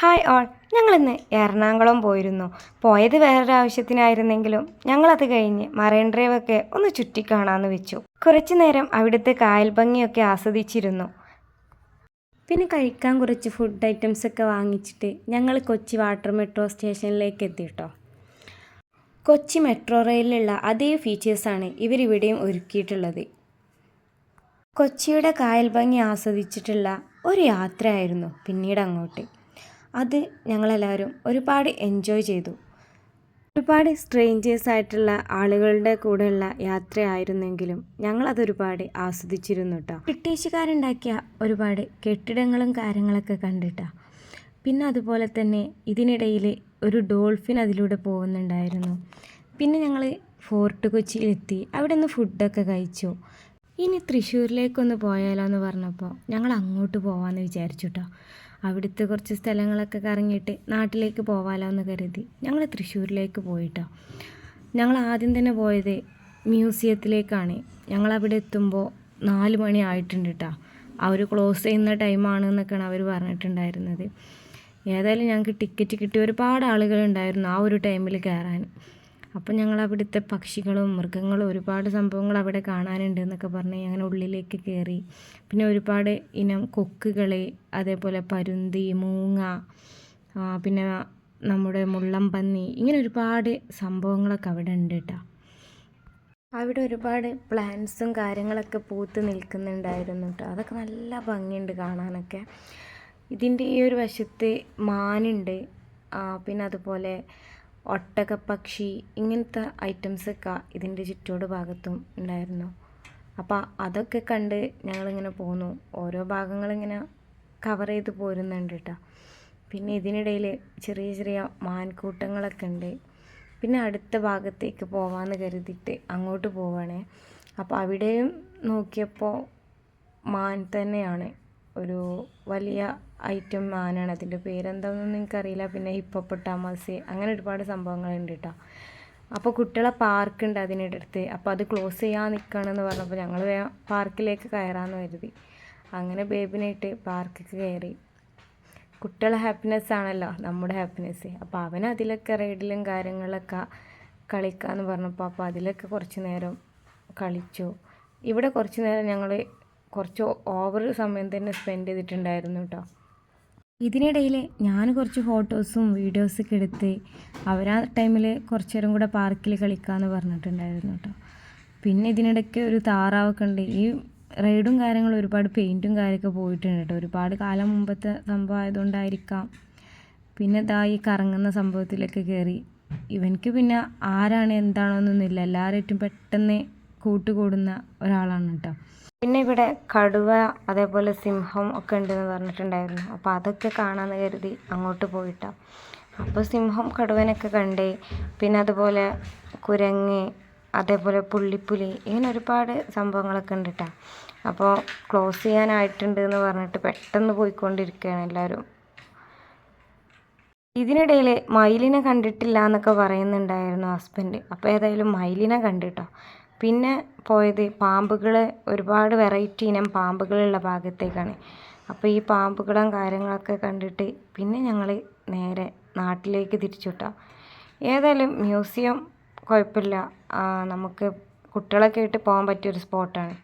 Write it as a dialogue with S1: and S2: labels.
S1: Hi all. ഞങ്ങളിന്ന് എറണാകുളം പോയിരുന്നു. പോയത് വേറൊരു ആവശ്യത്തിനായിരുന്നെങ്കിലും ഞങ്ങളത് കഴിഞ്ഞ് മറൈൻ ഡ്രൈവൊക്കെ ഒന്ന് ചുറ്റിക്കാണാന്ന് വെച്ചു. കുറച്ചു നേരം അവിടുത്തെ കായൽ ഭംഗിയൊക്കെ ആസ്വദിച്ചിരുന്നു. പിന്നെ കഴിക്കാൻ കുറച്ച് ഫുഡ് ഐറ്റംസ് ഒക്കെ വാങ്ങിച്ചിട്ട് ഞങ്ങൾ കൊച്ചി വാട്ടർ മെട്രോ സ്റ്റേഷനിലേക്ക് എത്തിട്ടോ കൊച്ചി മെട്രോ റെയിലുള്ള അതേ ഫീച്ചേഴ്സാണ് ഇവരിവിടെയും ഒരുക്കിയിട്ടുള്ളത്. കൊച്ചിയുടെ കായൽ ഭംഗി ആസ്വദിച്ചിട്ടുള്ള ഒരു യാത്രയായിരുന്നു പിന്നീട് അങ്ങോട്ട്. അത് ഞങ്ങളെല്ലാവരും ഒരുപാട് എൻജോയ് ചെയ്തു. ഒരുപാട് സ്ട്രേഞ്ചേഴ്സ് ആയിട്ടുള്ള ആളുകളുടെ കൂടെയുള്ള യാത്രയായിരുന്നെങ്കിലും ഞങ്ങളതൊരുപാട് ആസ്വദിച്ചിരുന്നു കേട്ടോ ബ്രിട്ടീഷുകാരുണ്ടാക്കിയ ഒരുപാട് കെട്ടിടങ്ങളും കാര്യങ്ങളൊക്കെ കണ്ടിട്ടാ. പിന്നെ അതുപോലെ തന്നെ ഇതിനിടയിൽ ഒരു ഡോൾഫിൻ അതിലൂടെ പോകുന്നുണ്ടായിരുന്നു. പിന്നെ ഞങ്ങൾ ഫോർട്ട് കൊച്ചിയിലെത്തി. അവിടെ നിന്ന് ഫുഡൊക്കെ കഴിച്ചു. ഇനി തൃശ്ശൂരിലേക്കൊന്ന് പോയാലോ എന്ന് പറഞ്ഞപ്പോൾ ഞങ്ങൾ അങ്ങോട്ട് പോകാമെന്ന് വിചാരിച്ചു കേട്ടോ അവിടുത്തെ കുറച്ച് സ്ഥലങ്ങളൊക്കെ കറങ്ങിയിട്ട് നാട്ടിലേക്ക് പോവാലോ എന്ന് കരുതി ഞങ്ങൾ തൃശ്ശൂരിലേക്ക് പോയിട്ടോ. ഞങ്ങൾ ആദ്യം തന്നെ പോയത് മ്യൂസിയത്തിലേക്കാണ്. ഞങ്ങളവിടെ എത്തുമ്പോൾ നാല് മണി ആയിട്ടുണ്ട് കേട്ടോ അവർ ക്ലോസ് ചെയ്യുന്ന ടൈമാണ് എന്നൊക്കെയാണ് അവർ പറഞ്ഞിട്ടുണ്ടായിരുന്നത്. ഏതായാലും ഞങ്ങൾക്ക് ടിക്കറ്റ് കിട്ടിയ ഒരുപാട് ആളുകളുണ്ടായിരുന്നു ആ ഒരു ടൈമിൽ കയറാൻ അപ്പം ഞങ്ങൾ അവിടുത്തെ പക്ഷികളും മൃഗങ്ങളും ഒരുപാട് സംഭവങ്ങൾ അവിടെ കാണാനുണ്ട് എന്നൊക്കെ പറഞ്ഞ് അങ്ങനെ ഉള്ളിലേക്ക് കയറി പിന്നെ ഒരുപാട് ഇനം കൊക്കുകൾ അതേപോലെ പരുന്തി മൂങ്ങ പിന്നെ നമ്മുടെ മുള്ളംപന്നി ഇങ്ങനെ ഒരുപാട് സംഭവങ്ങളൊക്കെ അവിടെ ഉണ്ട് കേട്ടോ. അവിടെ ഒരുപാട് പ്ലാന്റ്സും കാര്യങ്ങളൊക്കെ പൂത്ത് നിൽക്കുന്നുണ്ടായിരുന്നു കേട്ടോ. അതൊക്കെ നല്ല ഭംഗിയുണ്ട് കാണാനൊക്കെ. ഇതിന്റെ ഈ ഒരു വശത്ത് മാനുണ്ട്. പിന്നെ അതുപോലെ ഒട്ടകപ്പക്ഷി ഇങ്ങനത്തെ ഐറ്റംസൊക്കെ ഇതിന്റെ ചുറ്റോട് ഭാഗത്തും ഉണ്ടായിരുന്നു. അപ്പോൾ അതൊക്കെ കണ്ട് ഞങ്ങളിങ്ങനെ പോന്നു. ഓരോ ഭാഗങ്ങളിങ്ങനെ കവർ ചെയ്ത് പോരുന്നുണ്ട് കേട്ടോ. പിന്നെ ഇതിനിടയിൽ ചെറിയ ചെറിയ മാൻകൂട്ടങ്ങളൊക്കെ ഉണ്ട്. പിന്നെ അടുത്ത ഭാഗത്തേക്ക് പോവാമെന്ന് കരുതിയിട്ട് അങ്ങോട്ട് പോവാണേ. അപ്പോൾ അവിടെയും നോക്കിയപ്പോൾ മാൻ തന്നെയാണ്. ഒരു വലിയ ഐറ്റം മാനാണ് അതിന്റെ പേരെന്താണെന്നൊന്നും എനിക്കറിയില്ല പിന്നെ ഹിപ്പോപ്പൊട്ടാമസ് അങ്ങനെ ഒരുപാട് സംഭവങ്ങളുണ്ട് കേട്ടോ അപ്പോൾ കുട്ടികളെ പാർക്കുണ്ട് അടുത്ത് അപ്പോൾ അത് ക്ലോസ് ചെയ്യാൻ നിൽക്കുകയാണെന്ന് പറഞ്ഞപ്പോൾ ഞങ്ങൾ പാർക്കിലേക്ക് കയറാമെന്ന് കരുതി. അങ്ങനെ ബേബിനായിട്ട് പാർക്കിൽ കയറി. കുട്ടികളെ ഹാപ്പിനെസ് ആണല്ലോ. നമ്മുടെ ഹാപ്പിനെസ് അപ്പോൾ അവൻ അതിലൊക്കെ റൈഡിലും കാര്യങ്ങളിലൊക്കെ കളിക്കാമെന്ന് പറഞ്ഞപ്പോൾ അപ്പോൾ അതിലൊക്കെ കുറച്ച് നേരം കളിച്ചു. ഇവിടെ കുറച്ച് നേരം ഞങ്ങൾ കുറച്ച് ഓവർ സമയം തന്നെ സ്പെൻഡ് ചെയ്തിട്ടുണ്ടായിരുന്നു കേട്ടോ ഇതിനിടയിൽ ഞാൻ കുറച്ച് ഫോട്ടോസും വീഡിയോസൊക്കെ എടുത്ത് അവരാ ടൈമിൽ കുറച്ച് നേരം കൂടെ പാർക്കിൽ കളിക്കാമെന്ന് പറഞ്ഞിട്ടുണ്ടായിരുന്നു കേട്ടോ പിന്നെ ഇതിനിടയ്ക്ക് ഒരു താറാവൊക്കെ ഉണ്ട്. ഈ റൈഡും കാര്യങ്ങളും ഒരുപാട് പെയിന്റും കാര്യമൊക്കെ പോയിട്ടുണ്ട് കേട്ടോ ഒരുപാട് കാലം മുമ്പത്തെ സംഭവം ആയതുകൊണ്ടായിരിക്കാം. പിന്നെ ഇതാ ഈ കറങ്ങുന്ന സംഭവത്തിലൊക്കെ കയറി ഇവനിക്ക് പിന്നെ ആരാണ് എന്താണോന്നൊന്നുമില്ല. എല്ലാവരായിട്ടും പെട്ടെന്ന് കൂട്ടുകൂടുന്ന ഒരാളാണ് കേട്ടോ പിന്നെ ഇവിടെ കടുവ അതേപോലെ സിംഹം ഒക്കെ ഉണ്ടെന്ന് പറഞ്ഞിട്ടുണ്ടായിരുന്നു. അപ്പോൾ അതൊക്കെ കാണാമെന്ന് കരുതി അങ്ങോട്ട് പോയിട്ടാ. അപ്പോൾ സിംഹം കടുവനൊക്കെ കണ്ടേ. പിന്നെ അതുപോലെ കുരങ്ങ് അതേപോലെ പുള്ളിപ്പുലി ഇങ്ങനെ ഒരുപാട് സംഭവങ്ങളൊക്കെ ഉണ്ട് കേട്ടോ അപ്പോൾ ക്ലോസ് ചെയ്യാനായിട്ടുണ്ട് എന്ന് പറഞ്ഞിട്ട് പെട്ടെന്ന് പോയിക്കൊണ്ടിരിക്കുകയാണ് എല്ലാവരും ഇതിനിടയിൽ മയിലിനെ കണ്ടിട്ടില്ല എന്നൊക്കെ പറയുന്നുണ്ടായിരുന്നു ഹസ്ബൻഡ്. അപ്പോൾ ഏതായാലും മയിലിനെ കണ്ടിട്ടോ. പിന്നെ പോയത് പാമ്പുകൾ ഒരുപാട് വെറൈറ്റി ഇനം പാമ്പുകളുള്ള ഭാഗത്തേക്കാണ്. അപ്പോൾ ഈ പാമ്പുകളും കാര്യങ്ങളൊക്കെ കണ്ടിട്ട് പിന്നെ ഞങ്ങൾ നേരെ നാട്ടിലേക്ക് തിരിച്ചു വിട്ടോ ഏതായാലും മ്യൂസിയം കുഴപ്പമില്ല. നമുക്ക് കുട്ടികളൊക്കെ ആയിട്ട് പോകാൻ പറ്റിയൊരു സ്പോട്ടാണ്.